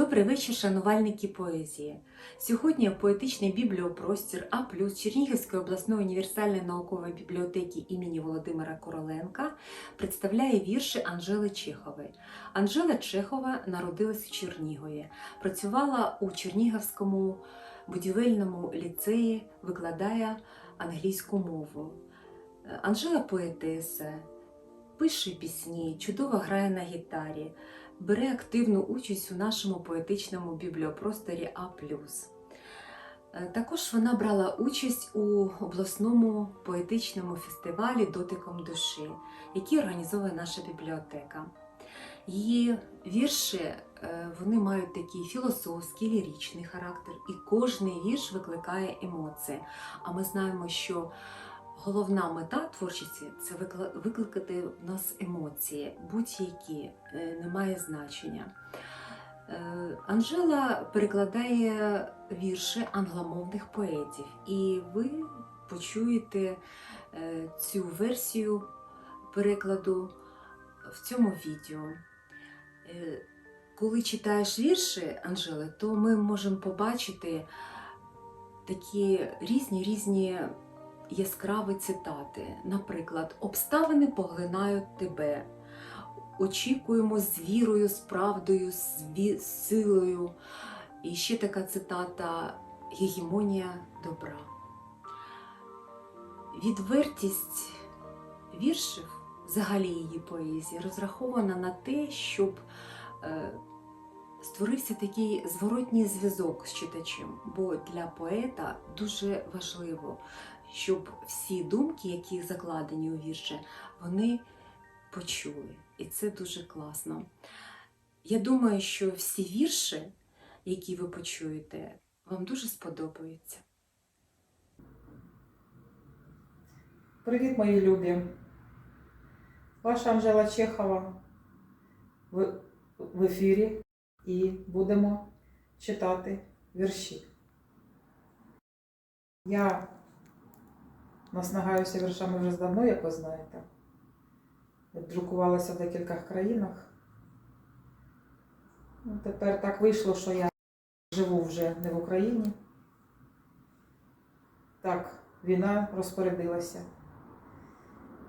Добрий вечір, шанувальники поезії. Сьогодні поетичний бібліопростір А Чернігівської обласної універсальної наукової бібліотеки імені Володимира Короленка представляє вірші Анжели Чехової. Анжела Чехова народилась у Чернігові, працювала у Чернігівському будівельному ліцеї, викладає англійську мову. Анжела поетеса, пише пісні, чудово грає на гітарі бере активну участь у нашому поетичному бібліопросторі А. Е, Також вона брала участь у обласному поетичному фестивалі Дотиком душі, який організовує наша бібліотека. Її вірші е, вони мають такий філософський, ліричний характер, і кожний вірш викликає емоції. А ми знаємо, що головна мета творчості це викликати в нас емоції, будь-які, е, немає значення. Е, Анжела перекладає вірші англомовних поетів, і ви почуєте е, цю версію перекладу в цьому відео. Коли читаєш вірші Анжели, то ми можемо побачити такі різні різні яскраві цитати. Наприклад, обставини поглинають тебе. Очікуємо з вірою, з правдою, з силою. І ще така цитата Гегемонія добра. Відвертість віршів, взагалі її поезії, розрахована на те, щоб е, створився такий зворотній зв'язок з читачем. Бо для поета дуже важливо, щоб всі думки, які закладені у вірші, вони почули. І це дуже класно. Я думаю, що всі вірші, які ви почуєте, вам дуже сподобаються. Привіт, мої любі! Ваша Анжела Чехова в, в ефірі і будемо читати вірші. Я наснагаюся віршами вже давно, як ви знаєте. Друкувалася в декількох країнах. Ну, тепер так вийшло, що я живу вже не в Україні. Так, війна розпорядилася.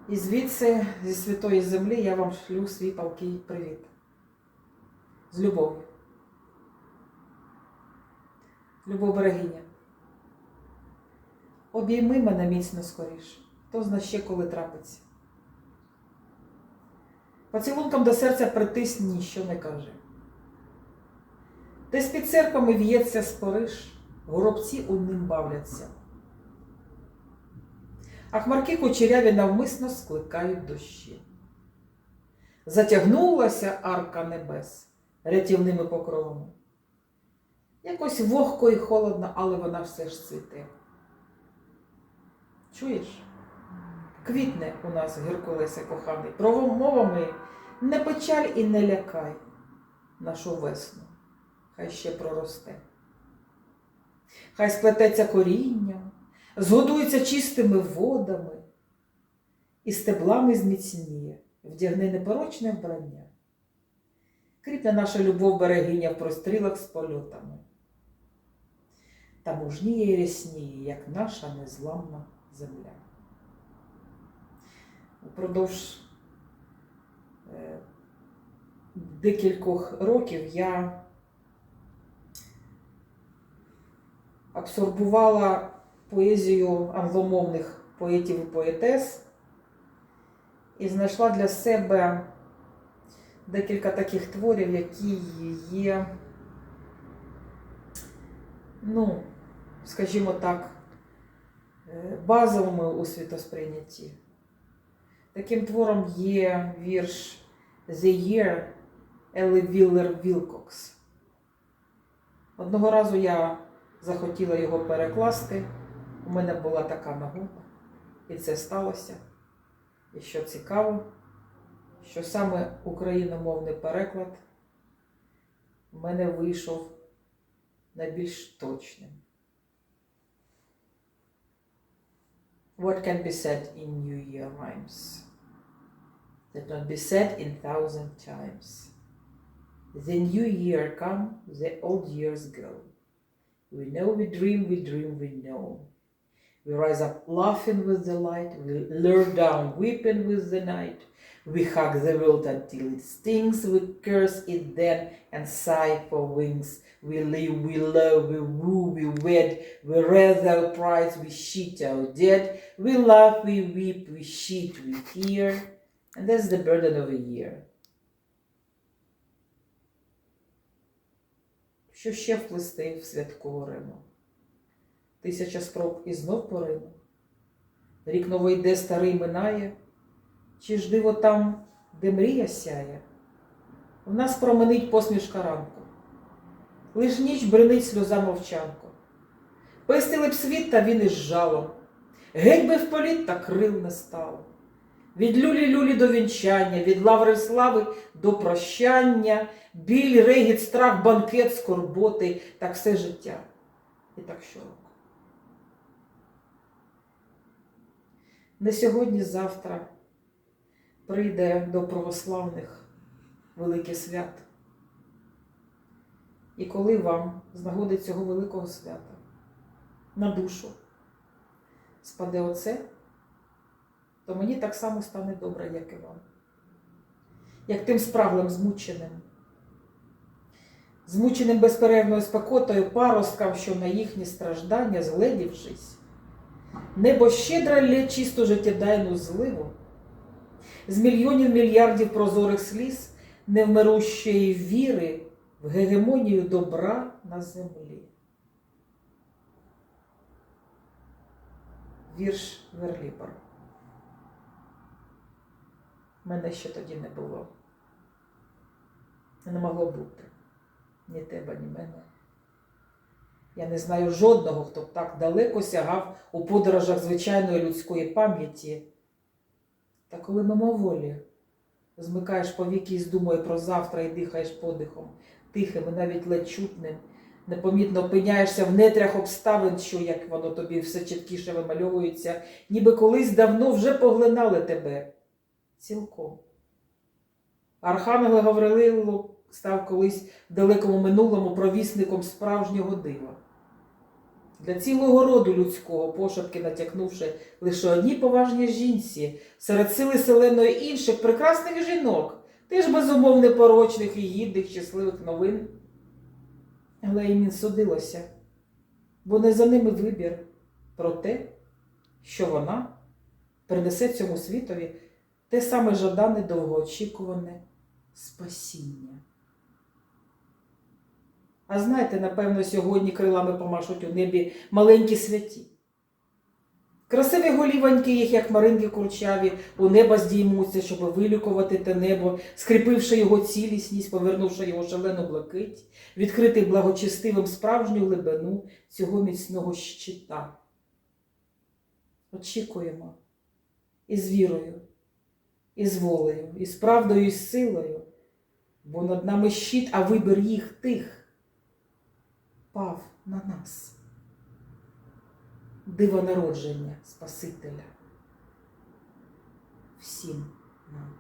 І звідси, зі святої землі, я вам шлю свій палкий привіт. З любов'ю. Любов берегиня. Обійми мене міцно скоріш. Хто зна ще коли трапиться. Поцілунком до серця притисні, ніщо не каже. Десь під церквами в'ється спориш, горобці у ним бавляться. А хмарки кучеряві навмисно скликають дощі. Затягнулася арка небес рятівними покровами. Якось вогко і холодно, але вона все ж цвіте. Чуєш? Квітне у нас Геркулесе коханий, промовами не печаль і не лякай нашу весну, хай ще проросте. Хай сплететься корінням, згодується чистими водами і стеблами зміцніє, вдягне непорочне вбрання. Кріпне наша любов берегиня в прострілах з польотами. Та мужніє і рясніє, як наша незламна земля. Упродовж е, декількох років я абсорбувала поезію англомовних поетів і поетес і знайшла для себе декілька таких творів, які є, ну, скажімо так, е, базовими у світосприйнятті. Таким твором є вірш The Year Елли Віллер Вілкокс. Одного разу я захотіла його перекласти. У мене була така нагода, і це сталося. І що цікаво, що саме україномовний переклад в мене вийшов найбільш точним. What can be said in New Year rhymes? That not be said in thousand times. The new year come, the old years go. We know we dream, we dream, we know. We rise up laughing with the light, we lure down weeping with the night. We hug the world until it stings, we curse it then and sigh for wings. We live, we love, we woo, we wed, we raise our prize, we cheat our dead. We laugh, we weep, we cheat, we fear. And that's the burden of a year. Що ще вплести в святкову риму? Тисяча спроб і знов порину. Рік новий йде, старий минає, чи ж диво там, де мрія сяє? В нас променить посмішка ранку, лиш ніч бренить сльоза мовчанку. Пестили б світ, та він із жалом, геть би в політ, та крил не стало. Від люлі-люлі до вінчання, від лаври слави до прощання, біль, регіт, страх, банкет, скорботи, так все життя. І так щороку. Не сьогодні, завтра прийде до православних велике свято. І коли вам з нагоди цього великого свята на душу спаде оце, то мені так само стане добре, як і вам. Як тим справлим змученим, змученим безперервною спекотою паросткам, що на їхні страждання, згледівшись, небо щедро лє чисту життєдайну зливу, з мільйонів мільярдів прозорих сліз, невмирущої віри в гегемонію добра на землі. Вірш Верлібор. Мене ще тоді не було. Не могло бути ні тебе, ні мене. Я не знаю жодного, хто б так далеко сягав у подорожах звичайної людської пам'яті. Та коли мимоволі змикаєш повіки із думою про завтра і дихаєш подихом, тихим і навіть ледь чутним, непомітно опиняєшся в нетрях обставин, що, як воно тобі все чіткіше вимальовується, ніби колись давно вже поглинали тебе цілком. Архангел Гаврилило став колись в далекому минулому провісником справжнього дива. Для цілого роду людського, пошепки натякнувши лише одній поважній жінці, серед сили селеної інших прекрасних жінок, теж безумов непорочних і гідних, щасливих новин. Але їм не судилося, бо не за ними вибір про те, що вона принесе цьому світові те саме жадане довгоочікуване спасіння. А знаєте, напевно, сьогодні крилами помашуть у небі маленькі святі. Красиві голівоньки їх, як маринки курчаві, у неба здіймуться, щоб вилікувати те небо, скріпивши його цілісність, повернувши його шалену блакить, відкрити благочестивим справжню глибину цього міцного щита. Очікуємо і з вірою, і з волею, і з правдою, і силою, бо над нами щит, а вибір їх тих пав на нас. Диво народження Спасителя всім нам.